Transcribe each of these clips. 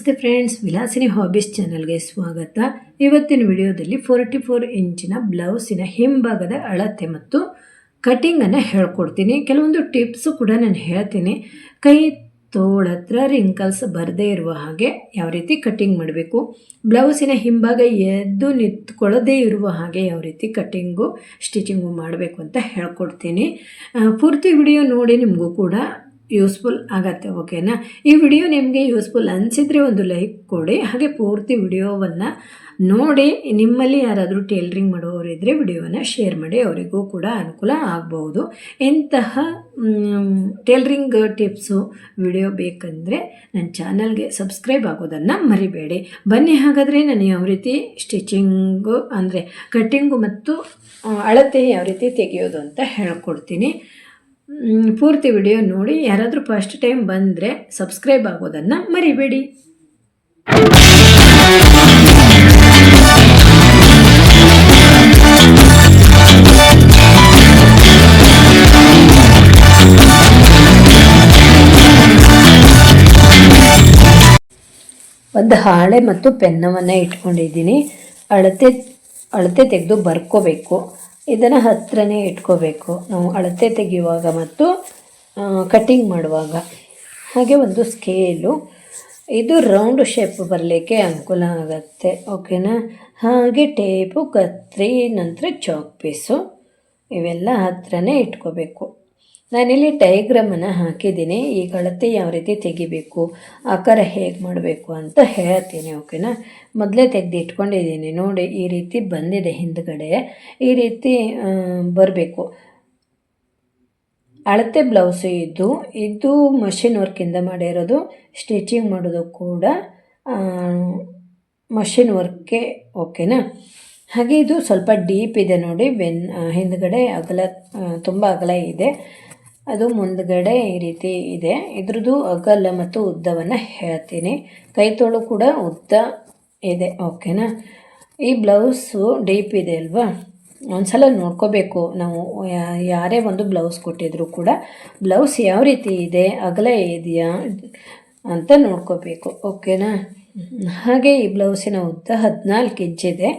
ನಮಸ್ತೆ friends Vilasini hobbies ಚಾನಲ್ಗೆ ಸ್ವಾಗತ. ಇವತ್ತಿನ ವಿಡಿಯೋದಲ್ಲಿ ಫೋರ್ಟಿ ಫೋರ್ ಇಂಚಿನ ಬ್ಲೌಸಿನ ಹಿಂಭಾಗದ ಅಳತೆ ಮತ್ತು ಕಟಿಂಗನ್ನು ಹೇಳ್ಕೊಡ್ತೀನಿ. ಕೆಲವೊಂದು ಟಿಪ್ಸು ಕೂಡ ನಾನು ಹೇಳ್ತೀನಿ. ಕೈ ತೋಳತ್ರ ರಿಂಕಲ್ಸ್ ಬರದೇ ಇರುವ ಹಾಗೆ ಯಾವ ರೀತಿ ಕಟಿಂಗ್ ಮಾಡಬೇಕು. ಬ್ಲೌಸಿನ ಹಿಂಭಾಗ ಎದ್ದು ನಿಂತ್ಕೊಳ್ಳದೇ ಇರುವ ಹಾಗೆ ಯಾವ ರೀತಿ ಕಟಿಂಗು ಸ್ಟಿಚಿಂಗು ಮಾಡಬೇಕು ಅಂತ ಹೇಳ್ಕೊಡ್ತೀನಿ. ಪೂರ್ತಿ ವಿಡಿಯೋ ನೋಡಿ ನಿಮಗೂ ಕೂಡ ಯೂಸ್ಫುಲ್ ಆಗತ್ತೆ, ಓಕೆನಾ? ಈ ವಿಡಿಯೋ ನಿಮಗೆ ಯೂಸ್ಫುಲ್ ಅನಿಸಿದರೆ ಒಂದು ಲೈಕ್ ಕೊಡಿ, ಹಾಗೆ ಪೂರ್ತಿ ವಿಡಿಯೋವನ್ನು ನೋಡಿ, ನಿಮ್ಮಲ್ಲಿ ಯಾರಾದರೂ ಟೇಲ್ರಿಂಗ್ ಮಾಡುವವರಿದ್ದರೆ ವಿಡಿಯೋವನ್ನು ಶೇರ್ ಮಾಡಿ, ಅವರಿಗೂ ಕೂಡ ಅನುಕೂಲ ಆಗಬಹುದು. ಇಂತಹ ಟೇಲ್ರಿಂಗ್ ಟಿಪ್ಸು, ವಿಡಿಯೋ ಬೇಕಂದರೆ ನನ್ನ ಚಾನಲ್ಗೆ ಸಬ್ಸ್ಕ್ರೈಬ್ ಆಗೋದನ್ನು ಮರಿಬೇಡಿ. ಬನ್ನಿ ಹಾಗಾದರೆ ನಾನು ಯಾವ ರೀತಿ ಸ್ಟಿಚಿಂಗು, ಅಂದರೆ ಕಟ್ಟಿಂಗು ಮತ್ತು ಅಳತೆ ಯಾವ ರೀತಿ ತೆಗೆಯೋದು ಅಂತ ಹೇಳ್ಕೊಡ್ತೀನಿ. ಪೂರ್ತಿ ವಿಡಿಯೋ ನೋಡಿ. ಯಾರಾದರೂ ಫಸ್ಟ್ ಟೈಮ್ ಬಂದರೆ ಸಬ್ಸ್ಕ್ರೈಬ್ ಆಗೋದನ್ನು ಮರಿಬೇಡಿ. ಒಂದು ಹಾಳೆ ಮತ್ತು ಪೆನ್ನವನ್ನು ಇಟ್ಕೊಂಡಿದ್ದೀನಿ. ಅಳತೆ ಅಳತೆ ತೆಗೆದು ಬರ್ಕೋಬೇಕು. ಇದನ್ನು ಹತ್ತಿರನೇ ಇಟ್ಕೋಬೇಕು. ನಾವು ಅಳತೆ ತೆಗೆಯುವಾಗ ಮತ್ತು ಕಟ್ಟಿಂಗ್ ಮಾಡುವಾಗ. ಹಾಗೆ ಒಂದು ಸ್ಕೇಲು ಇದು ರೌಂಡ್ ಶೇಪ್ ಬರಲಿಕ್ಕೆ ಅನುಕೂಲ ಆಗುತ್ತೆ. ಓಕೆನಾ ಹಾಗೆ ಟೇಪು ಕತ್ರಿ, ನಂತರ ಚಾಕ್ ಪೀಸು ಇವೆಲ್ಲ ಹತ್ತಿರನೇ ಇಟ್ಕೋಬೇಕು. ನಾನಿಲ್ಲಿ ಡಯಾಗ್ರಾಮನ್ನು ಹಾಕಿದ್ದೀನಿ. ಈ ಅಳತೆ ಯಾವ ರೀತಿ ತೆಗಿಬೇಕು ಆಕಾರ ಹೇಗೆ ಮಾಡಬೇಕು ಅಂತ ಹೇಳ್ತೀನಿ ಓಕೆನಾ ಮೊದಲೇ ತೆಗೆದು ಇಟ್ಕೊಂಡಿದ್ದೀನಿ ನೋಡಿ, ಈ ರೀತಿ ಬಂದಿದೆ ಹಿಂದ್ಗಡೆ. ಈ ರೀತಿ ಬರಬೇಕು. ಅಳತೆ ಬ್ಲೌಸು ಇದು. ಇದು ಮಷಿನ್ ವರ್ಕಿಂದ ಮಾಡಿರೋದು. ಸ್ಟಿಚಿಂಗ್ ಮಾಡೋದು ಕೂಡ ಮಷಿನ್ ವರ್ಕೆ ಓಕೆನಾ ಹಾಗೆ ಇದು ಸ್ವಲ್ಪ ಡೀಪ್ ಇದೆ ನೋಡಿ. ಬೆನ್ ಹಿಂದ್ಗಡೆ ಅಗಲ ತುಂಬ ಅಗಲ ಇದೆ. ಅದು ಮುಂದ್ಗಡೆ ಈ ರೀತಿ ಇದೆ. ಇದ್ರದ್ದು ಅಗಲ ಮತ್ತು ಉದ್ದವನ್ನು ಹೇಳ್ತೀನಿ. ಕೈ ತೋಳು ಕೂಡ ಉದ್ದ ಇದೆ ಓಕೆನಾ ಈ ಬ್ಲೌಸು ಡೀಪ್ ಇದೆ ಅಲ್ವಾ? ಒಂದ್ಸಲ ನೋಡ್ಕೋಬೇಕು. ನಾವು ಯಾರೇ ಒಂದು ಬ್ಲೌಸ್ ಕೊಟ್ಟಿದ್ರು ಕೂಡ ಬ್ಲೌಸ್ ಯಾವ ರೀತಿ ಇದೆ, ಅಗಲ ಇದೆಯಾ ಅಂತ ನೋಡ್ಕೋಬೇಕು ಓಕೆನಾ ಹಾಗೆ ಈ ಬ್ಲೌಸಿನ ಉದ್ದ ಹದಿನಾಲ್ಕು ಇಂಚಿದೆ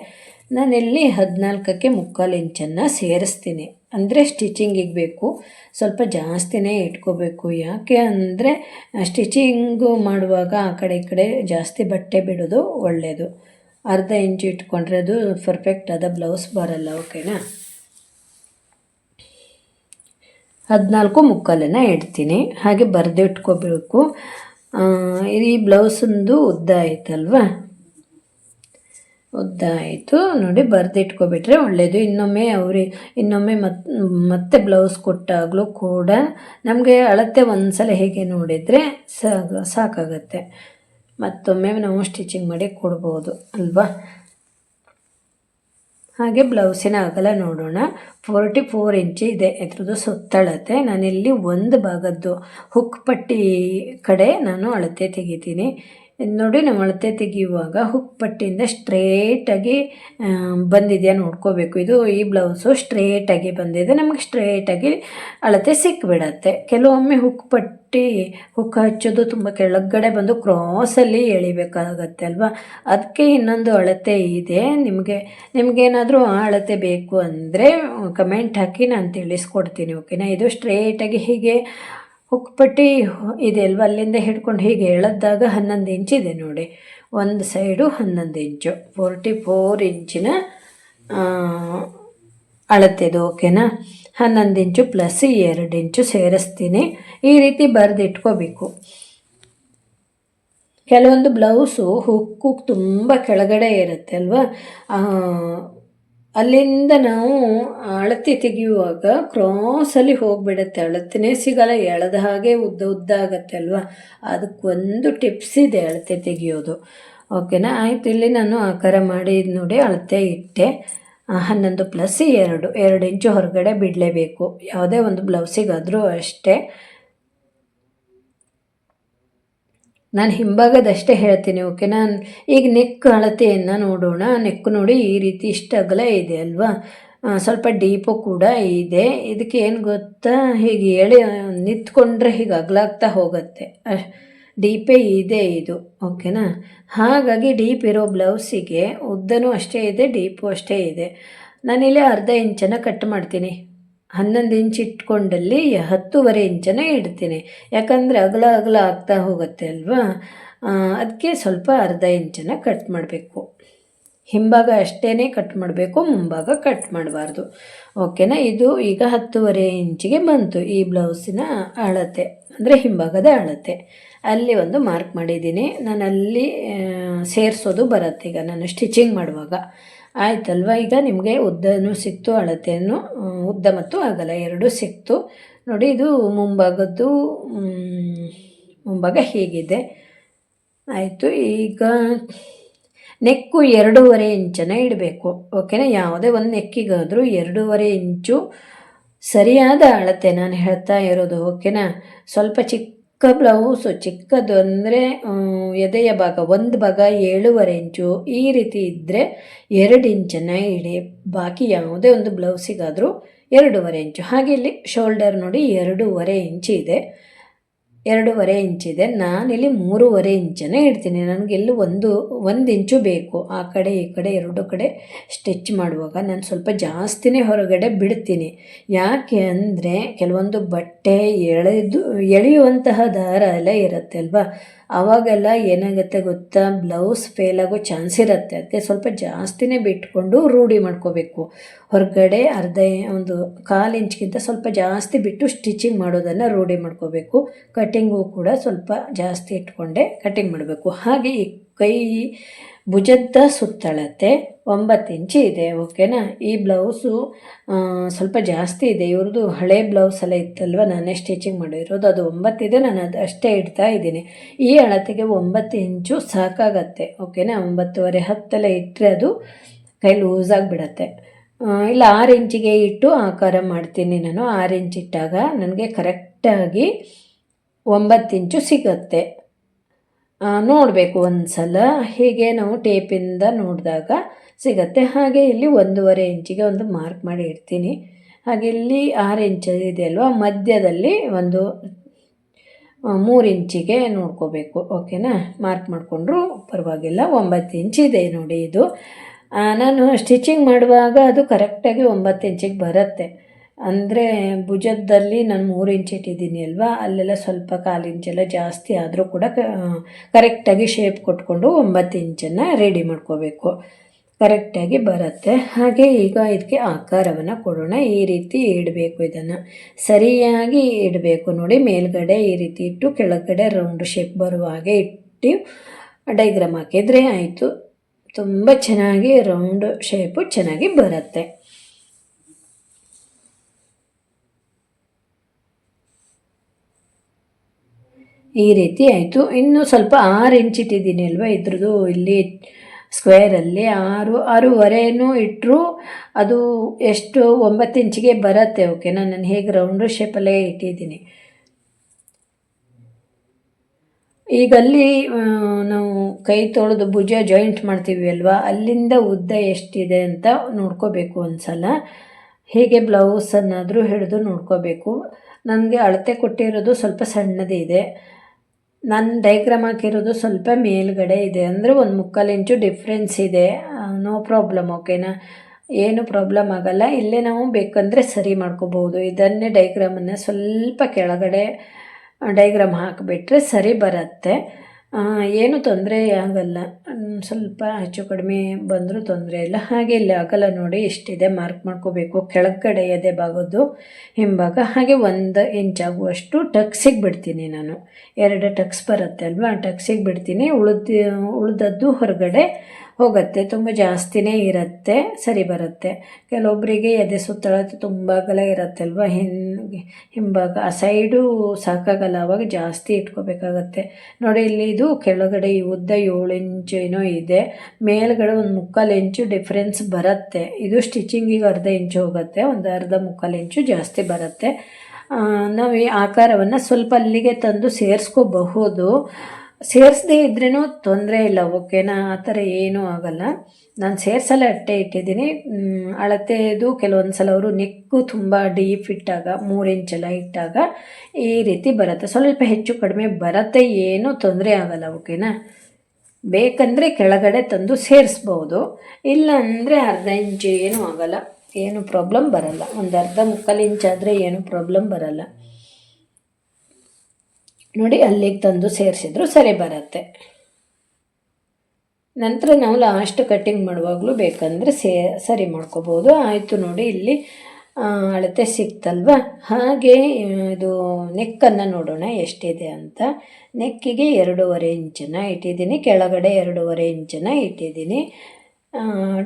ನಾನಿಲ್ಲಿ ಹದಿನಾಲ್ಕಕ್ಕೆ ಮುಕ್ಕಾಲು ಇಂಚನ್ನು ಸೇರಿಸ್ತೀನಿ. ಅಂದರೆ ಸ್ಟಿಚಿಂಗಿಗೆ ಬೇಕು. ಸ್ವಲ್ಪ ಜಾಸ್ತಿನೇ ಇಟ್ಕೋಬೇಕು. ಯಾಕೆ ಅಂದರೆ ಸ್ಟಿಚಿಂಗು ಮಾಡುವಾಗ ಆ ಕಡೆ ಈ ಕಡೆ ಜಾಸ್ತಿ ಬಟ್ಟೆ ಬಿಡೋದು ಒಳ್ಳೆಯದು ಅರ್ಧ ಇಂಚು ಇಟ್ಕೊಂಡ್ರೆ ಅದು ಪರ್ಫೆಕ್ಟ್ ಆದ ಬ್ಲೌಸ್ ಬರಲ್ಲ ಓಕೆನಾ ಹದಿನಾಲ್ಕು ಮುಕ್ಕಾಲನ್ನು ಇಡ್ತೀನಿ. ಹಾಗೆ ಬರೆದಿಟ್ಕೋಬೇಕು. ಈ ಬ್ಲೌಸಂದು ಉದ್ದ ಆಯ್ತಲ್ವಾ? ಉದ್ದ ಆಯಿತು ನೋಡಿ, ಬರೆದಿಟ್ಕೊಬಿಟ್ರೆ ಒಳ್ಳೆಯದು ಇನ್ನೊಮ್ಮೆ ಅವ್ರಿ ಇನ್ನೊಮ್ಮೆ ಮತ್, ಮತ್ತೆ ಬ್ಲೌಸ್ ಕೊಟ್ಟಾಗಲೂ ಕೂಡ ನಮಗೆ ಅಳತೆ ಒಂದು ಸಲ ಹೇಗೆ ನೋಡಿದರೆ ಸಾಕು ಸಾಕಾಗತ್ತೆ. ಮತ್ತೊಮ್ಮೆ ನಾವು ಸ್ಟಿಚಿಂಗ್ ಮಾಡಿ ಕೊಡ್ಬೋದು, ಅಲ್ವಾ? ಹಾಗೆ ಬ್ಲೌಸಿನ ಅಗಲ ನೋಡೋಣ. ಫೋರ್ಟಿ ಫೋರ್ ಇಂಚಿ ಇದೆ, ಇದ್ರದ್ದು ಸುತ್ತಳತೆ. ನಾನಿಲ್ಲಿ ಒಂದು ಭಾಗದ್ದು ಹುಕ್ ಪಟ್ಟಿ ಕಡೆ ನಾನು ಅಳತೆ ತೆಗಿತೀನಿ. ನೋಡಿ ನಾವು ಅಳತೆ ತೆಗೆಯುವಾಗ ಹುಕ್ ಪಟ್ಟಿಯಿಂದ ಸ್ಟ್ರೇಟಾಗಿ ಬಂದಿದೆಯಾ ನೋಡ್ಕೋಬೇಕು. ಇದು ಈ ಬ್ಲೌಸು ಸ್ಟ್ರೇಟಾಗಿ ಬಂದಿದೆ. ನಮಗೆ ಸ್ಟ್ರೇಟಾಗಿ ಅಳತೆ ಸಿಕ್ಬಿಡತ್ತೆ. ಕೆಲವೊಮ್ಮೆ ಹುಕ್ ಪಟ್ಟಿ ಹುಕ್ ಹಚ್ಚೋದು ತುಂಬ ಕೆಳಗಡೆ ಬಂದು ಕ್ರಾಸಲ್ಲಿ ಎಳಿಬೇಕಾಗತ್ತೆ ಅಲ್ವಾ? ಅದಕ್ಕೆ ಇನ್ನೊಂದು ಅಳತೆ ಇದೆ. ನಿಮಗೆ, ನಿಮಗೇನಾದರೂ ಆ ಅಳತೆ ಬೇಕು ಅಂದರೆ ಕಮೆಂಟ್ ಹಾಕಿ ನಾನು ತಿಳಿಸ್ಕೊಡ್ತೀನಿ ಓಕೆನಾ ಇದು ಸ್ಟ್ರೇಟಾಗಿ ಹೀಗೆ ಹುಕ್ಪಟ್ಟಿ ಇದೆ ಅಲ್ವ? ಅಲ್ಲಿಂದ ಹಿಡ್ಕೊಂಡು ಹೀಗೆ ಎಳೆದಾಗ ಹನ್ನೊಂದು ಇದೆ ನೋಡಿ. ಒಂದು ಸೈಡು ಹನ್ನೊಂದು ಇಂಚು. ಫೋರ್ಟಿ ಫೋರ್ ಇಂಚಿನ ಅಳತೆದು ಓಕೆನಾ ಹನ್ನೊಂದು ಇಂಚು ಪ್ಲಸ್ ಎರಡು ಇಂಚು ಸೇರಿಸ್ತೀನಿ. ಈ ರೀತಿ ಬರೆದಿಟ್ಕೋಬೇಕು. ಕೆಲವೊಂದು ಬ್ಲೌಸು ಹುಕ್ಕು ತುಂಬ ಕೆಳಗಡೆ ಇರುತ್ತೆ ಅಲ್ವಾ? ಅಲ್ಲಿಂದ ನಾವು ಅಳತೆ ತೆಗೆಯುವಾಗ ಕ್ರಾಸಲ್ಲಿ ಹೋಗಿಬಿಡತ್ತೆ. ಅಳತೆನೇ ಸಿಗಲ್ಲ, ಎಳೆದ ಹಾಗೆ ಉದ್ದ ಉದ್ದ ಆಗತ್ತೆ ಅಲ್ವಾ? ಅದಕ್ಕೊಂದು ಟಿಪ್ಸ್ ಇದೆ ಅಳತೆ ತೆಗೆಯೋದು. ಓಕೆನಾ ಆಯಿತು, ಇಲ್ಲಿ ನಾನು ಆಕಾರ ಮಾಡಿ ನೋಡಿ, ಅಳತೆ ಇಟ್ಟೆ. ಹನ್ನೊಂದು ಪ್ಲಸ್ ಎರಡು. ಎರಡು ಇಂಚು ಹೊರಗಡೆ ಬಿಡಲೇಬೇಕು. ಯಾವುದೇ ಒಂದು ಬ್ಲೌಸಿಗಾದರೂ ಅಷ್ಟೇ. ನಾನು ಹಿಂಭಾಗದಷ್ಟೇ ಹೇಳ್ತೀನಿ, ಓಕೆ? ನಾನು ಈಗ ನೆಕ್ ಅಳತೆಯನ್ನು ನೋಡೋಣ. ನೆಕ್ ನೋಡಿ ಈ ರೀತಿ ಇಷ್ಟ ಅಗಲ ಇದೆ ಅಲ್ವಾ? ಸ್ವಲ್ಪ ಡೀಪು ಕೂಡ ಇದೆ. ಇದಕ್ಕೆ ಏನು ಗೊತ್ತಾ? ಹೀಗೆ ಎಳೆ ನಿಂತ್ಕೊಂಡ್ರೆ ಹೀಗೆ ಅಗಲಾಗ್ತಾ ಹೋಗುತ್ತೆ. ಡೀಪೇ ಇದೆ ಇದು, ಓಕೆನಾ? ಹಾಗಾಗಿ ಡೀಪ್ ಇರೋ ಬ್ಲೌಸಿಗೆ ಉದ್ದನೂ ಅಷ್ಟೇ ಇದೆ, ಡೀಪು ಅಷ್ಟೇ ಇದೆ. ನಾನಿಲ್ಲಿ ಅರ್ಧ ಇಂಚನ್ನು ಕಟ್ ಮಾಡ್ತೀನಿ. ಹನ್ನೊಂದು ಇಂಚ್ ಇಟ್ಕೊಂಡಲ್ಲಿ ಹತ್ತೂವರೆ ಇಂಚನೇ ಇಡ್ತೀನಿ. ಯಾಕಂದರೆ ಅಗಲ ಅಗಲ ಆಗ್ತಾ ಹೋಗುತ್ತೆ ಅಲ್ವಾ? ಅದಕ್ಕೆ ಸ್ವಲ್ಪ ಅರ್ಧ ಇಂಚನ್ನು ಕಟ್ ಮಾಡಬೇಕು. ಹಿಂಭಾಗ ಅಷ್ಟೇ ಕಟ್ ಮಾಡಬೇಕು, ಮುಂಭಾಗ ಕಟ್ ಮಾಡಬಾರ್ದು. ಓಕೆನಾ? ಇದು ಈಗ ಹತ್ತುವರೆ ಇಂಚಿಗೆ ಬಂತು ಈ ಬ್ಲೌಸಿನ ಅಳತೆ, ಅಂದರೆ ಹಿಂಭಾಗದ ಅಳತೆ. ಅಲ್ಲಿ ಒಂದು ಮಾರ್ಕ್ ಮಾಡಿದ್ದೀನಿ. ನಾನು ಅಲ್ಲಿ ಸೇರಿಸೋದು ಬರುತ್ತೆ ಈಗ ನಾನು ಸ್ಟಿಚಿಂಗ್ ಮಾಡುವಾಗ. ಆಯ್ತಲ್ವ? ಈಗ ನಿಮಗೆ ಉದ್ದನೂ ಸಿಕ್ತು, ಅಳತೆಯನ್ನು ಉದ್ದ ಮತ್ತು ಅಗಲ ಎರಡೂ ಸಿಕ್ತು. ನೋಡಿ, ಇದು ಮುಂಭಾಗದ್ದು ಮುಂಭಾಗ ಹೀಗಿದೆ. ಆಯಿತು, ಈಗ ನೆಕ್ಕು ಎರಡೂವರೆ ಇಂಚನ್ನು ಇಡಬೇಕು. ಓಕೆನಾ? ಯಾವುದೇ ಒಂದು ನೆಕ್ಕಿಗಾದರೂ ಎರಡೂವರೆ ಇಂಚು ಸರಿಯಾದ ಅಳತೆ ನಾನು ಹೇಳ್ತಾ ಇರೋದು, ಓಕೆನಾ? ಸ್ವಲ್ಪ ಚಿಕ್ಕ ಬ್ಲೌಸು ಚಿಕ್ಕದು ಅಂದರೆ ಎದೆಯ ಭಾಗ ಒಂದು ಭಾಗ ಏಳುವರೆ ಇಂಚು, ಈ ರೀತಿ ಇದ್ದರೆ ಎರಡು ಇಂಚನ್ನು ಇಡಿ. ಬಾಕಿ ಯಾವುದೇ ಒಂದು ಬ್ಲೌಸಿಗಾದರೂ ಎರಡೂವರೆ ಇಂಚು. ಹಾಗೆ ಇಲ್ಲಿ ಶೋಲ್ಡರ್ ನೋಡಿ ಎರಡೂವರೆ ಇಂಚು ಇದೆ. ಎರಡೂವರೆ ಇಂಚಿದೆ. ನಾನಿಲ್ಲಿ ಮೂರುವರೆ ಇಂಚನ್ನು ಇಡ್ತೀನಿ. ನನಗೆ ಇಲ್ಲಿ ಒಂದು ಒಂದು ಇಂಚು ಬೇಕು. ಆ ಕಡೆ, ಈ ಕಡೆ, ಎರಡು ಕಡೆ ಸ್ಟಿಚ್ ಮಾಡುವಾಗ ನಾನು ಸ್ವಲ್ಪ ಜಾಸ್ತಿನೇ ಹೊರಗಡೆ ಬಿಡ್ತೀನಿ. ಯಾಕೆ ಅಂದರೆ ಕೆಲವೊಂದು ಬಟ್ಟೆ ಎಳೆದು, ಎಳೆಯುವಂತಹ ದಾರ ಎಲ್ಲ ಇರುತ್ತೆ ಅಲ್ವಾ ಆವಾಗೆಲ್ಲ ಏನಾಗುತ್ತೆ ಗೊತ್ತಾ? ಬ್ಲೌಸ್ ಫೇಲ್ ಆಗೋ ಚಾನ್ಸ್ ಇರುತ್ತೆ. ಅದಕ್ಕೆ ಸ್ವಲ್ಪ ಜಾಸ್ತಿನೇ ಬಿಟ್ಕೊಂಡು ರೂಢಿ ಮಾಡ್ಕೋಬೇಕು. ಹೊರಗಡೆ ಅರ್ಧ ಒಂದು ಕಾಲು ಇಂಚ್ಗಿಂತ ಸ್ವಲ್ಪ ಜಾಸ್ತಿ ಬಿಟ್ಟು ಸ್ಟಿಚಿಂಗ್ ಮಾಡೋದನ್ನು ರೂಢಿ ಮಾಡ್ಕೋಬೇಕು. ಕಟ್ಟಿಂಗು ಕೂಡ ಸ್ವಲ್ಪ ಜಾಸ್ತಿ ಇಟ್ಕೊಂಡೆ ಕಟ್ಟಿಂಗ್ ಮಾಡಬೇಕು. ಹಾಗೆ ಈ ಕೈ ಭುಜದ ಸುತ್ತಳತೆ ಒಂಬತ್ತು ಇಂಚು ಇದೆ ಓಕೆನಾ ಈ ಬ್ಲೌಸು ಸ್ವಲ್ಪ ಜಾಸ್ತಿ ಇದೆ. ಇವ್ರದ್ದು ಹಳೆ ಬ್ಲೌಸ್ ಎಲ್ಲ ಇತ್ತಲ್ವ? ನಾನೇ ಸ್ಟಿಚಿಂಗ್ ಮಾಡಿರೋದು. ಅದು ಒಂಬತ್ತಿದೆ ನಾನು ಅದು ಅಷ್ಟೇ ಇಡ್ತಾ ಇದ್ದೀನಿ. ಈ ಅಳತೆಗೆ ಒಂಬತ್ತು ಇಂಚು ಸಾಕಾಗತ್ತೆ ಓಕೆನಾ ಒಂಬತ್ತುವರೆ ಹತ್ತೆಲ್ಲ ಇಟ್ಟರೆ ಅದು ಕೈ ಲೂಸ್ ಆಗಿಬಿಡತ್ತೆ. ಇಲ್ಲ, ಆರು ಇಂಚಿಗೆ ಇಟ್ಟು ಆಕಾರ ಮಾಡ್ತೀನಿ ನಾನು. ಆರು ಇಂಚ್ ಇಟ್ಟಾಗ ನನಗೆ ಕರೆಕ್ಟಾಗಿ ಒಂಬತ್ತು ಇಂಚು ಸಿಗುತ್ತೆ. ನೋಡಬೇಕು ಒಂದು ಸಲ ಹೀಗೆ ನಾವು ಟೇಪಿಂದ ನೋಡಿದಾಗ ಸಿಗತ್ತೆ. ಹಾಗೆ ಇಲ್ಲಿ ಒಂದೂವರೆ ಇಂಚಿಗೆ ಒಂದು ಮಾರ್ಕ್ ಮಾಡಿ ಇಡ್ತೀನಿ. ಹಾಗೆ ಇಲ್ಲಿ ಆರು ಇಂಚ್ ಇದೆ ಅಲ್ವಾ? ಮಧ್ಯದಲ್ಲಿ ಒಂದು ಮೂರು ಇಂಚಿಗೆ ನೋಡ್ಕೋಬೇಕು. ಓಕೆನಾ? ಮಾರ್ಕ್ ಮಾಡಿಕೊಂಡ್ರು ಪರವಾಗಿಲ್ಲ. ಒಂಬತ್ತು ಇಂಚ್ ಇದೆ ನೋಡಿ ಇದು. ನಾನು ಸ್ಟಿಚಿಂಗ್ ಮಾಡುವಾಗ ಅದು ಕರೆಕ್ಟಾಗಿ ಒಂಬತ್ತು ಇಂಚಿಗೆ ಬರುತ್ತೆ. ಅಂದರೆ ಭುಜದಲ್ಲಿ ನಾನು ಮೂರು ಇಂಚ್ ಇಟ್ಟಿದ್ದೀನಿ ಅಲ್ವಾ? ಅಲ್ಲೆಲ್ಲ ಸ್ವಲ್ಪ ಕಾಲು ಇಂಚೆಲ್ಲ ಜಾಸ್ತಿ ಆದರೂ ಕೂಡ ಕರೆಕ್ಟಾಗಿ ಶೇಪ್ ಕೊಟ್ಕೊಂಡು ಒಂಬತ್ತು ಇಂಚನ್ನು ರೆಡಿ ಮಾಡ್ಕೋಬೇಕು. ಕರೆಕ್ಟಾಗಿ ಬರುತ್ತೆ. ಹಾಗೆ ಈಗ ಇದಕ್ಕೆ ಆಕಾರವನ್ನು ಕೊಡೋಣ. ಈ ರೀತಿ ಇಡಬೇಕು ಇದನ್ನು. ಸರಿಯಾಗಿ ಇಡಬೇಕು ನೋಡಿ. ಮೇಲ್ಗಡೆ ಈ ರೀತಿ ಇಟ್ಟು ಕೆಳಗಡೆ ರೌಂಡ್ ಶೇಪ್ ಬರುವ ಹಾಗೆ ಇಟ್ಟು ಡೈಗ್ರಾಮ್ ಹಾಕಿದರೆ ಆಯಿತು. ತುಂಬ ಚೆನ್ನಾಗಿ ರೌಂಡ್ ಶೇಪು ಚೆನ್ನಾಗಿ ಬರುತ್ತೆ. ಈ ರೀತಿ ಆಯಿತು. ಇನ್ನು ಸ್ವಲ್ಪ ಆರು ಇಂಚ್ ಇಟ್ಟಿದ್ದೀನಿ ಅಲ್ವಾ? ಇದ್ರದ್ದು ಇಲ್ಲಿ ಸ್ಕ್ವೇರಲ್ಲಿ ಆರು, ಆರೂವರೆನೂ ಇಟ್ಟರು ಅದು ಎಷ್ಟು ಒಂಬತ್ತು ಇಂಚಿಗೆ ಬರುತ್ತೆ ಓಕೆ ನಾನು ಹೇಗೆ ರೌಂಡು ಶೇಪಲ್ಲೇ ಇಟ್ಟಿದ್ದೀನಿ. ಈಗ ಅಲ್ಲಿ ನಾವು ಕೈ ತೊಳೆದು ಭುಜ ಜಾಯಿಂಟ್ ಮಾಡ್ತೀವಿ ಅಲ್ವಾ? ಅಲ್ಲಿಂದ ಉದ್ದ ಎಷ್ಟಿದೆ ಅಂತ ನೋಡ್ಕೋಬೇಕು ಒಂದ್ಸಲ. ಹೇಗೆ ಬ್ಲೌಸನ್ನಾದರೂ ಹಿಡಿದು ನೋಡ್ಕೋಬೇಕು. ನನಗೆ ಅಳತೆ ಕೊಟ್ಟಿರೋದು ಸ್ವಲ್ಪ ಸಣ್ಣದೇ ಇದೆ ನಾನು ಡೈಗ್ರಾಮ್ ಹಾಕಿರೋದು ಸ್ವಲ್ಪ ಮೇಲ್ಗಡೆ ಇದೆ. ಅಂದರೆ ಒಂದು ಮುಕ್ಕಾಲು ಇಂಚು ಡಿಫ್ರೆನ್ಸ್ ಇದೆ. ನೋ ಪ್ರಾಬ್ಲಮ್ ಓಕೆನಾ ಏನು ಪ್ರಾಬ್ಲಮ್ ಆಗಲ್ಲ. ಇಲ್ಲೇ ನಾವು ಬೇಕಂದರೆ ಸರಿ ಮಾಡ್ಕೋಬೋದು. ಇದನ್ನೇ ಡೈಗ್ರಾಮನ್ನು ಸ್ವಲ್ಪ ಕೆಳಗಡೆ ಡೈಗ್ರಾಮ್ ಹಾಕಿಬಿಟ್ರೆ ಸರಿ ಬರುತ್ತೆ. ಏನು ತೊಂದರೆ ಆಗಲ್ಲ. ಸ್ವಲ್ಪ ಹೆಚ್ಚು ಕಡಿಮೆ ಬಂದರೂ ತೊಂದರೆ ಇಲ್ಲ. ಹಾಗೆ ಇಲ್ಲಿ ಆಗಲ್ಲ ನೋಡಿ ಎಷ್ಟಿದೆ ಮಾರ್ಕ್ ಮಾಡ್ಕೋಬೇಕು. ಕೆಳಗಡೆ ಎದೆ ಭಾಗದ್ದು ಹಿಂಭಾಗ ಹಾಗೆ ಒಂದು ಇಂಚ್ ಆಗುವಷ್ಟು ಟಕ್ಸಿಗೆ ಬಿಡ್ತೀನಿ ನಾನು. ಎರಡು ಟಕ್ಸ್ ಬರುತ್ತೆ ಅಲ್ವಾ? ಟಕ್ಸಿಗೆ ಬಿಡ್ತೀನಿ ಉಳಿದ, ಉಳಿದದ್ದು ಹೊರಗಡೆ ಹೋಗುತ್ತೆ, ತುಂಬ ಜಾಸ್ತಿನೇ ಇರುತ್ತೆ, ಸರಿ ಬರುತ್ತೆ. ಕೆಲವೊಬ್ಬರಿಗೆ ಎದೆ ಸುತ್ತಳ ತುಂಬ ಅಗಲ ಇರುತ್ತೆ ಅಲ್ವಾ ಹಿಂಭಾಗ, ಆ ಸೈಡು ಸಾಕಾಗಲ್ಲ, ಅವಾಗ ಜಾಸ್ತಿ ಇಟ್ಕೋಬೇಕಾಗತ್ತೆ. ನೋಡಿ, ಇಲ್ಲಿ ಇದು ಕೆಳಗಡೆ ಉದ್ದ ಏಳು ಇಂಚು ಏನೋ ಇದೆ. ಮೇಲ್ಗಡೆ ಒಂದು ಮುಕ್ಕಾಲು ಇಂಚು ಡಿಫ್ರೆನ್ಸ್ ಬರುತ್ತೆ. ಇದು ಸ್ಟಿಚಿಂಗಿಗೆ ಅರ್ಧ ಇಂಚು ಹೋಗುತ್ತೆ, ಒಂದು ಅರ್ಧ ಮುಕ್ಕಾಲು ಇಂಚು ಜಾಸ್ತಿ ಬರುತ್ತೆ. ನಾವು ಈ ಆಕಾರವನ್ನು ಸ್ವಲ್ಪ ಅಲ್ಲಿಗೆ ತಂದು ಸೇರಿಸ್ಕೋಬಹುದು. ಸೇರಿಸದೇ ಇದ್ರೂ ತೊಂದರೆ ಇಲ್ಲ, ಓಕೆನಾ? ಆ ಥರ ಏನೂ ಆಗಲ್ಲ. ನಾನು ಸೇರಿಸಲ್ಲ, ಅಟ್ಟೆ ಇಟ್ಟಿದ್ದೀನಿ. ಅಳತೆದು ಕೆಲವೊಂದು ಸಲ ಅವರು ನೆಕ್ಕು ತುಂಬ ಡೀಪ್ ಇಟ್ಟಾಗ, ಮೂರು ಇಂಚೆಲ್ಲ ಇಟ್ಟಾಗ ಈ ರೀತಿ ಬರುತ್ತೆ. ಸ್ವಲ್ಪ ಹೆಚ್ಚು ಕಡಿಮೆ ಬರುತ್ತೆ, ಏನೂ ತೊಂದರೆ ಆಗಲ್ಲ, ಓಕೆನಾ? ಬೇಕಂದರೆ ಕೆಳಗಡೆ ತಂದು ಸೇರಿಸ್ಬೋದು. ಇಲ್ಲ ಅಂದರೆ ಅರ್ಧ ಇಂಚು ಏನೂ ಆಗಲ್ಲ, ಏನು ಪ್ರಾಬ್ಲಮ್ ಬರಲ್ಲ. ಒಂದು ಅರ್ಧ ಮುಕ್ಕಾಲು ಇಂಚಾದರೆ ಏನು ಪ್ರಾಬ್ಲಮ್ ಬರಲ್ಲ. ನೋಡಿ, ಅಲ್ಲಿಗೆ ತಂದು ಸೇರಿಸಿದ್ರು, ಸರಿ ಬರುತ್ತೆ. ನಂತರ ನಾವು ಲಾಸ್ಟ್ ಕಟ್ಟಿಂಗ್ ಮಾಡುವಾಗಲೂ ಬೇಕಂದರೆ ಸೇ, ಸರಿ ಮಾಡ್ಕೋಬೋದು. ಆಯಿತು ನೋಡಿ, ಇಲ್ಲಿ ಅಳತೆ ಸಿಕ್ತಲ್ವ? ಹಾಗೆ, ಇದು ನೆಕ್ಕನ್ನು ನೋಡೋಣ, ಎಷ್ಟಿದೆ ಅಂತ. ನೆಕ್ಕಿಗೆ ಎರಡೂವರೆ ಇಂಚನ್ನು ಇಟ್ಟಿದ್ದೀನಿ, ಕೆಳಗಡೆ ಎರಡೂವರೆ ಇಂಚನ್ನು ಇಟ್ಟಿದ್ದೀನಿ.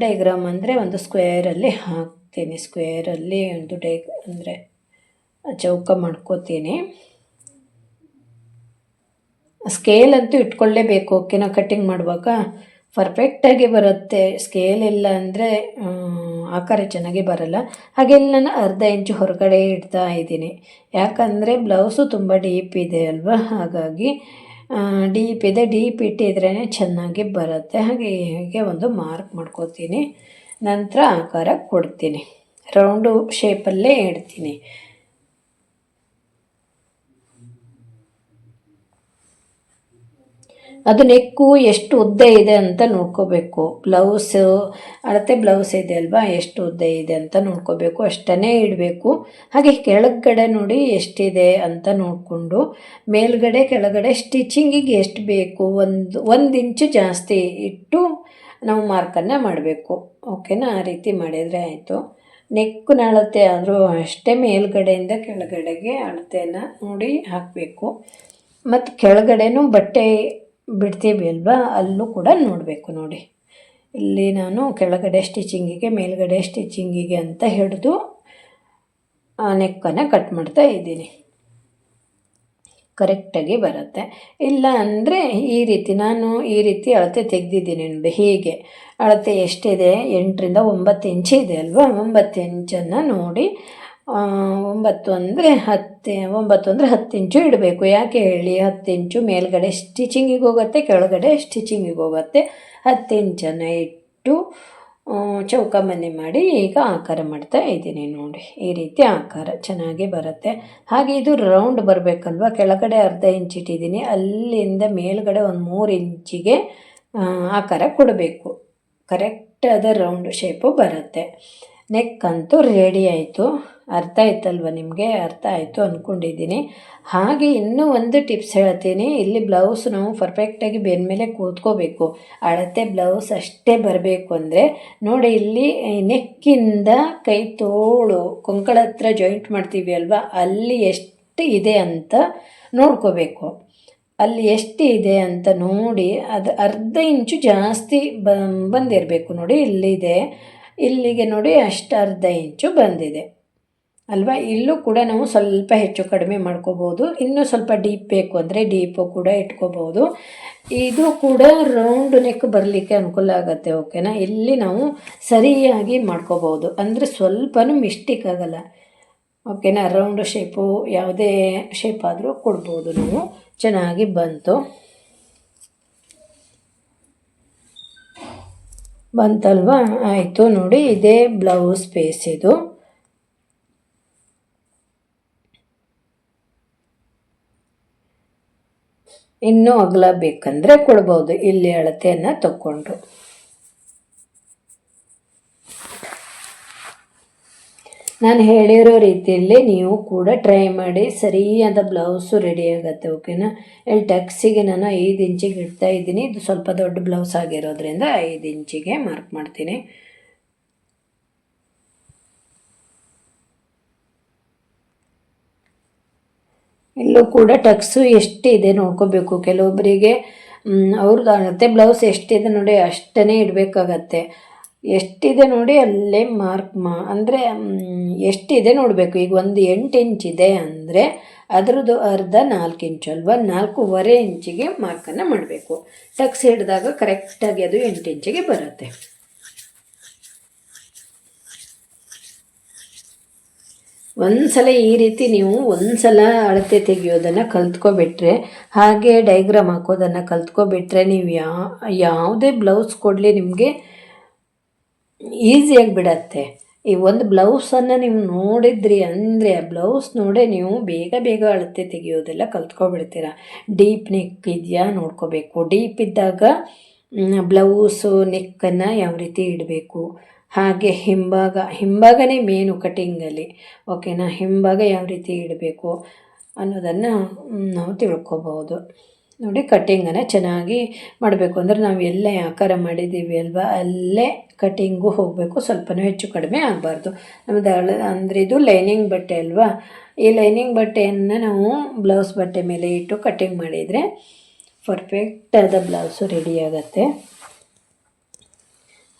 ಡೈಗ್ರಾಮ್ ಅಂದರೆ ಒಂದು ಸ್ಕ್ವೇರಲ್ಲಿ ಹಾಕ್ತೀನಿ. ಸ್ಕ್ವೇರಲ್ಲಿ ಒಂದು ಡೈ ಅಂದರೆ ಚೌಕ ಮಾಡ್ಕೋತೀನಿ. ಸ್ಕೇಲ್ ಅಂತೂ ಇಟ್ಕೊಳ್ಳೇಬೇಕು. ಓಕೆನಾ ಕಟ್ಟಿಂಗ್ ಮಾಡುವಾಗ ಪರ್ಫೆಕ್ಟಾಗಿ ಬರುತ್ತೆ. ಸ್ಕೇಲ್ ಇಲ್ಲ ಅಂದರೆ ಆಕಾರ ಚೆನ್ನಾಗಿ ಬರಲ್ಲ. ಹಾಗೆಲ್ಲ ನಾನು ಅರ್ಧ ಇಂಚು ಹೊರಗಡೆ ಇಡ್ತಾ ಇದ್ದೀನಿ. ಯಾಕಂದರೆ ಬ್ಲೌಸು ತುಂಬ ಡೀಪ್ ಇದೆ ಅಲ್ವಾ? ಹಾಗಾಗಿ ಡೀಪ್ ಇದೆ. ಡೀಪ್ ಇಟ್ಟಿದ್ರೇ ಚೆನ್ನಾಗಿ ಬರುತ್ತೆ. ಹಾಗೆ ಹೀಗೆ ಒಂದು ಮಾರ್ಕ್ ಮಾಡ್ಕೋತೀನಿ. ನಂತರ ಆಕಾರ ಕೊಡ್ತೀನಿ. ರೌಂಡು ಶೇಪಲ್ಲೇ ಇಡ್ತೀನಿ. ಅದು ನೆಕ್ಕು ಎಷ್ಟು ಉದ್ದ ಇದೆ ಅಂತ ನೋಡ್ಕೋಬೇಕು. ಬ್ಲೌಸು, ಅಳತೆ ಬ್ಲೌಸ್ ಇದೆ ಅಲ್ವಾ? ಎಷ್ಟು ಉದ್ದ ಇದೆ ಅಂತ ನೋಡ್ಕೋಬೇಕು. ಅಷ್ಟನ್ನೇ ಇಡಬೇಕು. ಹಾಗೆ ಕೆಳಗಡೆ ನೋಡಿ ಎಷ್ಟಿದೆ ಅಂತ ನೋಡಿಕೊಂಡು, ಮೇಲ್ಗಡೆ, ಕೆಳಗಡೆ ಸ್ಟಿಚಿಂಗಿಗೆ ಎಷ್ಟು ಬೇಕು? ಒಂದು ಒಂದು ಇಂಚು ಜಾಸ್ತಿ ಇಟ್ಟು ನಾವು ಮಾರ್ಕನ್ನು ಮಾಡಬೇಕು. ಓಕೆನಾ? ಆ ರೀತಿ ಮಾಡಿದರೆ ಆಯಿತು. ನೆಕ್ಕಿನ ಅಳತೆ ಆದರೂ ಅಷ್ಟೇ ಮೇಲ್ಗಡೆಯಿಂದ ಕೆಳಗಡೆಗೆ ಅಳತೆಯನ್ನು ನೋಡಿ ಹಾಕಬೇಕು. ಮತ್ತು ಕೆಳಗಡೆನೂ ಬಟ್ಟೆ ಬಿಡ್ತೀವಿ ಅಲ್ವಾ? ಅಲ್ಲೂ ಕೂಡ ನೋಡಬೇಕು ನೋಡಿ. ಇಲ್ಲಿ ನಾನು ಕೆಳಗಡೆ ಸ್ಟಿಚಿಂಗಿಗೆ, ಮೇಲ್ಗಡೆ ಸ್ಟಿಚಿಂಗಿಗೆ ಅಂತ ಹಿಡಿದು ನೆಕ್ಕನ್ನು ಕಟ್ ಮಾಡ್ತಾ ಇದ್ದೀನಿ. ಕರೆಕ್ಟಾಗಿ ಬರುತ್ತೆ. ಇಲ್ಲ ಅಂದರೆ ಈ ರೀತಿ, ನಾನು ಈ ರೀತಿ ಅಳತೆ ತೆಗೆದಿದ್ದೀನಿ ನೋಡಿ, ಹೀಗೆ. ಅಳತೆ ಎಷ್ಟಿದೆ? ಎಂಟರಿಂದ ಒಂಬತ್ತು ಇಂಚು ಇದೆ ಅಲ್ವಾ? ಒಂಬತ್ತು ಇಂಚನ್ನು ನೋಡಿ ಒಂಬತ್ತು ಅಂದರೆ ಹತ್ತು, ಒಂಬತ್ತು ಅಂದರೆ ಹತ್ತು ಇಂಚು ಇಡಬೇಕು. ಯಾಕೆ ಹೇಳಿ? ಹತ್ತು ಇಂಚು ಮೇಲ್ಗಡೆ ಸ್ಟಿಚಿಂಗಿಗೆ ಹೋಗುತ್ತೆ, ಕೆಳಗಡೆ ಸ್ಟಿಚಿಂಗಿಗೆ ಹೋಗುತ್ತೆ. ಹತ್ತು ಇಂಚನ್ನು ಇಟ್ಟು ಚೌಕ ಮನೆ ಮಾಡಿ ಈಗ ಆಕಾರ ಮಾಡ್ತಾ ಇದ್ದೀನಿ ನೋಡಿ. ಈ ರೀತಿ ಆಕಾರ ಚೆನ್ನಾಗಿ ಬರುತ್ತೆ. ಹಾಗೆ ಇದು ರೌಂಡ್ ಬರಬೇಕಲ್ವ? ಕೆಳಗಡೆ ಅರ್ಧ ಇಂಚ್ ಇಟ್ಟಿದ್ದೀನಿ. ಅಲ್ಲಿಂದ ಮೇಲ್ಗಡೆ ಒಂದು ಮೂರು ಇಂಚಿಗೆ ಆಕಾರ ಕೊಡಬೇಕು. ಕರೆಕ್ಟ್ ಕರೆಕ್ಟಾದ ರೌಂಡ್ ಶೇಪು ಬರುತ್ತೆ. ನೆಕ್ ಅಂತೂ ರೆಡಿ ಆಯಿತು. ಅರ್ಥ ಆಯ್ತಲ್ವ ನಿಮಗೆ? ಅರ್ಥ ಆಯಿತು ಅಂದ್ಕೊಂಡಿದ್ದೀನಿ ಹಾಗೆ ಇನ್ನೂ ಒಂದು ಟಿಪ್ಸ್ ಹೇಳ್ತೀನಿ. ಇಲ್ಲಿ ಬ್ಲೌಸ್ ನಾವು ಪರ್ಫೆಕ್ಟಾಗಿ ಬೆನ್ನ ಮೇಲೆ ಕೂತ್ಕೋಬೇಕು. ಅಳತೆ ಬ್ಲೌಸ್ ಅಷ್ಟೇ ಬರಬೇಕು ಅಂದರೆ, ನೋಡಿ ಇಲ್ಲಿ ನೆಕ್ಕಿಂದ ಕೈ ತೋಳು ಕೊಂಕಳ ಹತ್ರ ಜಾಯಿಂಟ್ ಮಾಡ್ತೀವಿ ಅಲ್ವಾ? ಅಲ್ಲಿ ಎಷ್ಟು ಇದೆ ಅಂತ ನೋಡ್ಕೋಬೇಕು. ಅಲ್ಲಿ ಎಷ್ಟು ಇದೆ ಅಂತ ನೋಡಿ, ಅದು ಅರ್ಧ ಇಂಚು ಜಾಸ್ತಿ ಬಂದಿರಬೇಕು ನೋಡಿ, ಇಲ್ಲಿದೆ. ಇಲ್ಲಿಗೆ ನೋಡಿ ಅಷ್ಟು ಅರ್ಧ ಇಂಚು ಬಂದಿದೆ. ಅಲ್ವಾ? ಇಲ್ಲೂ ಕೂಡ ನಾವು ಸ್ವಲ್ಪ ಹೆಚ್ಚು ಕಡಿಮೆ ಮಾಡ್ಕೋಬೋದು. ಇನ್ನೂ ಸ್ವಲ್ಪ ಡೀಪ್ ಬೇಕು ಅಂದರೆ ಡೀಪು ಕೂಡ ಇಟ್ಕೋಬೋದು. ಇದು ಕೂಡ ರೌಂಡ್ ನೆಕ್ ಬರಲಿಕ್ಕೆ ಅನುಕೂಲ ಆಗುತ್ತೆ, ಓಕೆನಾ? ಇಲ್ಲಿ ನಾವು ಸರಿಯಾಗಿ ಮಾಡ್ಕೋಬೋದು. ಅಂದರೆ ಸ್ವಲ್ಪನೂ ಮಿಸ್ಟೇಕ್ ಆಗಲ್ಲ. ಓಕೆನಾ? ರೌಂಡ್ ಶೇಪು, ಯಾವುದೇ ಶೇಪ್ ಆದರೂ ಕೊಡ್ಬೋದು ನಾವು. ಚೆನ್ನಾಗಿ ಬಂತು. ಬಂತಲ್ವಾ? ಆಯಿತು ನೋಡಿ, ಇದೇ ಬ್ಲೌಸ್ ಪೀಸ್ ಇದು. ಇನ್ನೂ ಅಗಲ ಬೇಕಂದರೆ ಕೊಡ್ಬೋದು. ಇಲ್ಲಿ ಅಳತೆಯನ್ನು ತಗೊಂಡು ನಾನು ಹೇಳಿರೋ ರೀತಿಯಲ್ಲಿ ನೀವು ಕೂಡ ಟ್ರೈ ಮಾಡಿ, ಸರಿಯಾದ ಬ್ಲೌಸು ರೆಡಿ ಆಗುತ್ತೆ ಓಕೆನಾ ಇಲ್ಲಿ ಟಕ್ಸಿಗೆ ನಾನು ಐದು ಇಂಚಿಗೆ ಇಡ್ತಾ ಇದ್ದೀನಿ. ಇದು ಸ್ವಲ್ಪ ದೊಡ್ಡ ಬ್ಲೌಸ್ ಆಗಿರೋದ್ರಿಂದ ಐದು ಇಂಚಿಗೆ ಮಾರ್ಕ್ ಮಾಡ್ತೀನಿ. ಇಲ್ಲೂ ಕೂಡ ಟಕ್ಸು ಎಷ್ಟಿದೆ ನೋಡ್ಕೋಬೇಕು. ಕೆಲವೊಬ್ಬರಿಗೆ ಅವ್ರದ್ದು ಆಗುತ್ತೆ ಬ್ಲೌಸ್ ಎಷ್ಟಿದೆ ನೋಡಿ ಅಷ್ಟೇ ಇಡಬೇಕಾಗತ್ತೆ. ಎಷ್ಟಿದೆ ನೋಡಿ ಅಲ್ಲೇ ಮಾರ್ಕ್ ಮಾ, ಅಂದರೆ ಎಷ್ಟಿದೆ ನೋಡಬೇಕು. ಈಗ ಒಂದು ಎಂಟು ಇದೆ ಅಂದರೆ ಅದರದ್ದು ಅರ್ಧ ನಾಲ್ಕು ಇಂಚು ಅಲ್ವಾ? ನಾಲ್ಕೂವರೆ ಇಂಚಿಗೆ ಮಾರ್ಕನ್ನು ಮಾಡಬೇಕು. ಟಕ್ಸ್ ಹಿಡಿದಾಗ ಕರೆಕ್ಟಾಗಿ ಅದು ಎಂಟು ಇಂಚಿಗೆ ಬರುತ್ತೆ. ಒಂದು ಸಲ ಈ ರೀತಿ ನೀವು ಒಂದ್ಸಲ ಅಳತೆ ತೆಗೆಯೋದನ್ನು ಕಲ್ತ್ಕೊಬಿಟ್ರೆ, ಹಾಗೆ ಡೈಗ್ರಾಮ್ ಹಾಕೋದನ್ನು ಕಲ್ತ್ಕೊಬಿಟ್ರೆ ನೀವು ಯಾ, ಯಾವುದೇ ಬ್ಲೌಸ್ ಕೊಡಲಿ ನಿಮಗೆ ಈಸಿಯಾಗಿ ಬಿಡತ್ತೆ ಈ ಒಂದು ಬ್ಲೌಸನ್ನು ನೀವು ನೋಡಿದ್ರಿ ಅಂದರೆ, ಆ ಬ್ಲೌಸ್ ನೋಡೇ ನೀವು ಬೇಗ ಬೇಗ ಅಳತೆ ತೆಗೆಯೋದೆಲ್ಲ ಕಲ್ತ್ಕೊಬಿಡ್ತೀರ. ಡೀಪ್ ನೆಕ್ ಇದೆಯಾ ನೋಡ್ಕೋಬೇಕು. ಡೀಪ್ ಇದ್ದಾಗ ಬ್ಲೌಸು ನೆಕ್ಕನ್ನು ಯಾವ ರೀತಿ ಇಡಬೇಕು? ಹಾಗೆ ಹಿಂಭಾಗ, ಹಿಂಭಾಗನೇ ಮೇನು ಕಟಿಂಗಲ್ಲಿ ಓಕೆನಾ ಹಿಂಭಾಗ ಯಾವ ರೀತಿ ಇಡಬೇಕು ಅನ್ನೋದನ್ನು ನಾವು ತಿಳ್ಕೊಬೋದು ನೋಡಿ ಕಟ್ಟಿಂಗನ್ನು ಚೆನ್ನಾಗಿ ಮಾಡಬೇಕು. ಅಂದರೆ ನಾವು ಎಲ್ಲೇ ಆಕಾರ ಮಾಡಿದ್ದೀವಿ ಅಲ್ವಾ, ಅಲ್ಲೇ ಕಟ್ಟಿಂಗು ಹೋಗಬೇಕು. ಸ್ವಲ್ಪನೂ ಹೆಚ್ಚು ಕಡಿಮೆ ಆಗಬಾರ್ದು. ನಮ್ಮದು ಅಂದರೆ ಇದು ಲೈನಿಂಗ್ ಬಟ್ಟೆ ಅಲ್ವಾ? ಈ ಲೈನಿಂಗ್ ಬಟ್ಟೆಯನ್ನು ನಾವು ಬ್ಲೌಸ್ ಬಟ್ಟೆ ಮೇಲೆ ಇಟ್ಟು ಕಟ್ಟಿಂಗ್ ಮಾಡಿದರೆ ಪರ್ಫೆಕ್ಟಾದ ಬ್ಲೌಸು ರೆಡಿ ಆಗುತ್ತೆ.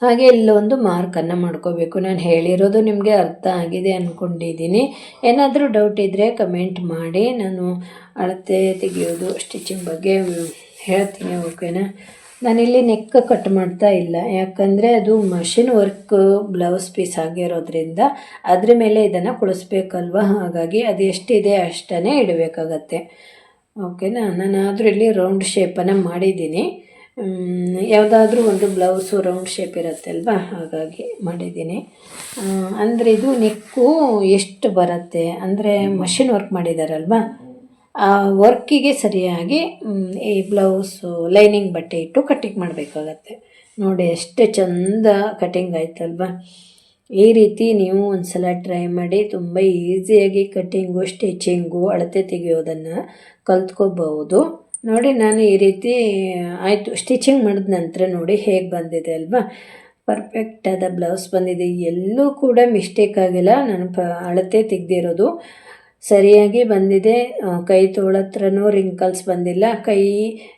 ಹಾಗೆ ಇಲ್ಲೊಂದು ಮಾರ್ಕನ್ನು ಮಾಡ್ಕೋಬೇಕು. ನಾನು ಹೇಳಿರೋದು ನಿಮಗೆ ಅರ್ಥ ಆಗಿದೆ ಅಂದ್ಕೊಂಡಿದ್ದೀನಿ ಏನಾದರೂ ಡೌಟ್ ಇದ್ದರೆ ಕಮೆಂಟ್ ಮಾಡಿ. ನಾನು ಅಳತೆ ತೆಗೆಯೋದು ಸ್ಟಿಚಿಂಗ್ ಬಗ್ಗೆ ಹೇಳ್ತೀನಿ ಓಕೆನಾ ನಾನಿಲ್ಲಿ ನೆಕ್ ಕಟ್ ಮಾಡ್ತಾ ಇಲ್ಲ. ಯಾಕಂದರೆ ಅದು ಮಷಿನ್ ವರ್ಕ್ ಬ್ಲೌಸ್ ಪೀಸ್ ಆಗಿರೋದ್ರಿಂದ ಅದ್ರ ಮೇಲೆ ಇದನ್ನು ಕುಳಿಸ್ಬೇಕಲ್ವ ಹಾಗಾಗಿ ಅದು ಎಷ್ಟಿದೆ ಅಷ್ಟೇ ಇಡಬೇಕಾಗತ್ತೆ. ಓಕೆನಾ ನಾನಾದರೂ ಇಲ್ಲಿ ರೌಂಡ್ ಶೇಪನ್ನು ಮಾಡಿದ್ದೀನಿ. ಯಾವುದಾದ್ರೂ ಒಂದು ಬ್ಲೌಸು ರೌಂಡ್ ಶೇಪ್ ಇರುತ್ತೆ ಅಲ್ವಾ ಹಾಗಾಗಿ ಮಾಡಿದ್ದೀನಿ. ಅಂದರೆ ಇದು ನೆಕ್ಕು ಎಷ್ಟು ಬರುತ್ತೆ? ಅಂದರೆ ಮಷಿನ್ ವರ್ಕ್ ಮಾಡಿದಾರಲ್ವಾ? ಆ ವರ್ಕಿಗೆ ಸರಿಯಾಗಿ ಈ ಬ್ಲೌಸು ಲೈನಿಂಗ್ ಬಟ್ಟೆ ಇಟ್ಟು ಕಟ್ಟಿಂಗ್ ಮಾಡಬೇಕಾಗತ್ತೆ. ನೋಡಿ, ಎಷ್ಟು ಚಂದ ಕಟಿಂಗ್ ಆಯ್ತಲ್ವಾ? ಈ ರೀತಿ ನೀವು ಒಂದು ಸಲ ಟ್ರೈ ಮಾಡಿ ತುಂಬ ಈಸಿಯಾಗಿ ಕಟ್ಟಿಂಗು ಸ್ಟಿಚಿಂಗು ಅಳತೆ ತೆಗೆಯೋದನ್ನು ಕಲ್ತ್ಕೋಬಹುದು. ನೋಡಿ ನಾನು ಈ ರೀತಿ ಆಯಿತು ಸ್ಟಿಚಿಂಗ್ ಮಾಡಿದ ನಂತರ ನೋಡಿ ಹೇಗೆ ಬಂದಿದೆ ಅಲ್ವಾ? ಪರ್ಫೆಕ್ಟಾದ ಬ್ಲೌಸ್ ಬಂದಿದೆ. ಎಲ್ಲೂ ಕೂಡ ಮಿಸ್ಟೇಕ್ ಆಗಿಲ್ಲ. ನಾನು ಪ, ಅಳತೆ ತೆಗ್ದಿರೋದು ಸರಿಯಾಗಿ ಬಂದಿದೆ. ಕೈ ತೋಳತ್ರನೂ ರಿಂಕಲ್ಸ್ ಬಂದಿಲ್ಲ. ಕೈ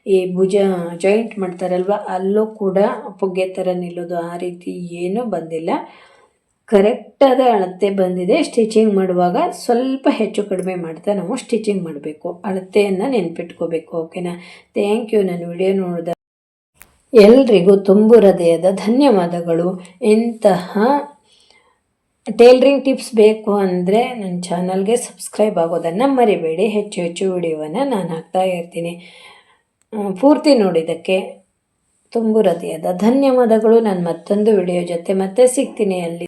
ಈ ಭುಜ ಜಾಯಿಂಟ್ ಮಾಡ್ತಾರಲ್ವ, ಅಲ್ಲೂ ಕೂಡ ಪುಗ್ಗೆ ಥರ ನಿಲ್ಲೋದು ಆ ರೀತಿ ಏನೂ ಬಂದಿಲ್ಲ. ಕರೆಕ್ಟಾದ ಅಳತೆ ಬಂದಿದೆ ಸ್ಟಿಚಿಂಗ್ ಮಾಡುವಾಗ ಸ್ವಲ್ಪ ಹೆಚ್ಚು ಕಡಿಮೆ ಮಾಡ್ತಾ ನಾವು ಸ್ಟಿಚಿಂಗ್ ಮಾಡಬೇಕು. ಅಳತೆಯನ್ನು ನೆನ್ಪಿಟ್ಕೋಬೇಕು ಓಕೆನಾ ಥ್ಯಾಂಕ್ ಯು ನಾನು ವಿಡಿಯೋ ನೋಡಿದ ಎಲ್ರಿಗೂ ತುಂಬು ಹೃದಯದ ಧನ್ಯವಾದಗಳು. ಇಂತಹ ಟೇಲ್ರಿಂಗ್ ಟಿಪ್ಸ್ ಬೇಕು ಅಂದರೆ ನನ್ನ ಚಾನಲ್ಗೆ ಸಬ್ಸ್ಕ್ರೈಬ್ ಆಗೋದನ್ನು ಮರಿಬೇಡಿ. ಹೆಚ್ಚು ಹೆಚ್ಚು ವಿಡಿಯೋವನ್ನು ನಾನು ಹಾಕ್ತಾ ಇರ್ತೀನಿ. ಪೂರ್ತಿ ನೋಡಿದ್ದಕ್ಕೆ ತುಂಬು ಹೃದಯದ ಧನ್ಯವಾದಗಳು. ನಾನು ಮತ್ತೊಂದು ವಿಡಿಯೋ ಜೊತೆ ಮತ್ತೆ ಸಿಗ್ತೀನಿ ಅಲ್ಲಿ.